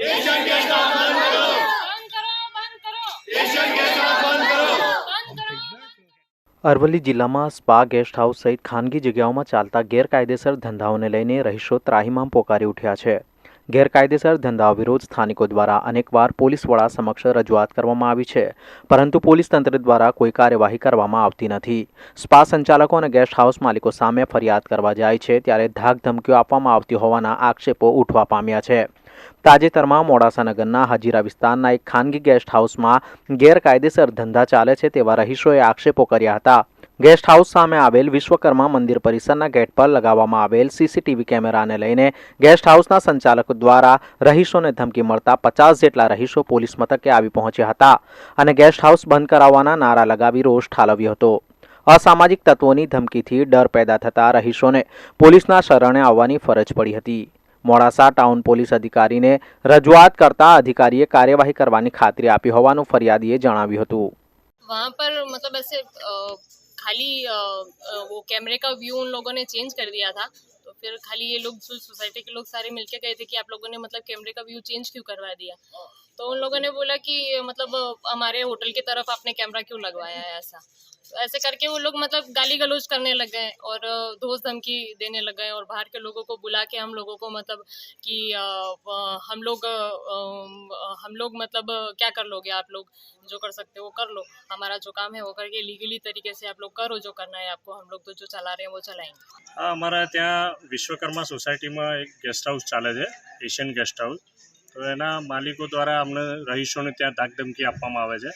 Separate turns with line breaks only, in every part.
કરો.
અરવલ્લી જિલ્લામાં spa guest house સહિત ખાનગી જગ્યાઓમાં ચાલતા ગેરકાયદેસર ધંધાઓને લઈને રહીશો ત્રાહિમામ પોકારી ઉઠ્યા છે. ગેરકાયદેસર ધંધાઓ વિરોધ સ્થાનિકો દ્વારા અનેકવાર પોલીસ વડા સમક્ષ રજૂઆત કરવામાં આવી છે. પરંતુ પોલીસ તંત્ર દ્વારા કોઈ કાર્યવાહી કરવામાં આવતી નથી. સ્પા સંચાલકો અને ગેસ્ટ હાઉસ માલિકો સામે ફરિયાદ કરવા જાય છે ત્યારે ધાક ધમકીઓ આપવામાં આવતી હોવાના આક્ષેપો ઉઠવા પામ્યા છે. તાજેતરમાં મોડાસા નગરના હાજીરા વિસ્તારના એક ખાનગી ગેસ્ટ હાઉસમાં ગેરકાયદેસર ધંધા ચાલે છે તેવા રહીશોએ આક્ષેપો કર્યા હતા. ગેસ્ટ હાઉસ સામે આવેલ વિશ્વકર્મા મંદિર પરિસરના ગેટ પર લગાવવામાં આવેલ સીસીટીવી કેમેરાને લઈને ગેસ્ટ હાઉસના સંચાલકો દ્વારા રહીશોને ધમકી મળતા પચાસ જેટલા રહીશો પોલીસ મથકે આવી પહોંચ્યા હતા અને ગેસ્ટ હાઉસ બંધ કરાવવાના નારા લગાવી રોષ ઠાલવ્યો હતો. અસામાજિક તત્વોની ધમકીથી ડર પેદા થતા રહીશોને પોલીસના શરણે આવવાની ફરજ પડી હતી. મોડાસા ટાઉન પોલીસ અધિકારીને રજૂઆત કરતા અધિકારીએ કાર્યવાહી કરવાની ખાતરી આપી હોવાનું ફરિયાદીએ જણાવ્યું હતું
वहाँ पर मतलब ऐसे अ, खाली अ, अ, वो कैमरे का व्यू उन लोगों ने चेंज कर दिया था तो फिर खाली ये लोग सोसाइटी के लोग सारे मिलके गए थे कि आप लोगों ने मतलब कैमरे का व्यू चेंज क्यों करवा दिया तो उन लोगों ने बोला कि मतलब अ, हमारे होटल की तरफ आपने कैमरा क्यों लगवाया है ऐसा तो ऐसे करके वो लोग मतलब गाली गलौज करने लग गए और अ, धोस धमकी देने लग गए और बाहर के लोगों को बुला के हम लोगों को मतलब कि अ, अ, हम लोग अ, अ, हम लोग मतलब अ, क्या कर लोगे आप लोग जो कर सकते हो वो कर लो हमारा जो काम है वो करके लीगली तरीके से आप लोग करो जो करना है आपको हम लोग तो जो चला रहे हैं वो चलाएंगे
આ અમારા ત્યાં વિશ્વકર્મા સોસાયટીમાં એક ગેસ્ટ હાઉસ ચાલે છે એશિયન ગેસ્ટ હાઉસ તો એના માલિકો દ્વારા અમને રહીશોને ત્યાં ધાકધમકી આપવામાં આવે છે.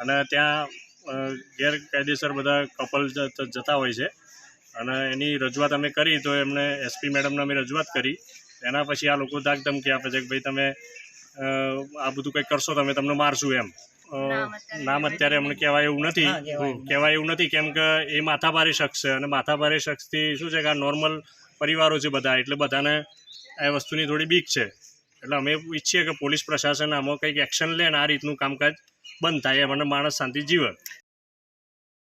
અને ત્યાં ગેરકાયદેસર બધા કપલ જતા હોય છે. અને એની રજૂઆત અમે કરી તો એમને એસપી મેડમને અમે રજૂઆત કરી. એના પછી આ લોકો ધાકધમકી આપે છે કે ભાઈ તમે આ બધું કંઈક કરશો તમે તમને મારશું એમ. નામ અત્યારે અમને કહેવાય એવું નથી. કહેવાય એવું નથી કેમ કે એ માથાભારે શખ્સ છે. અને માથાભારે શખ્સથી શું છે કે આ નોર્મલ પરિવારો છે બધા. એટલે બધાને આ વસ્તુની થોડી બીક છે. એટલે અમે ઈચ્છીએ કે પોલીસ પ્રશાસન આમાં કંઈક એક્શન લે અને આ રીતનું કામકાજ બંધ થાય અને માણસ શાંતિ જીવે.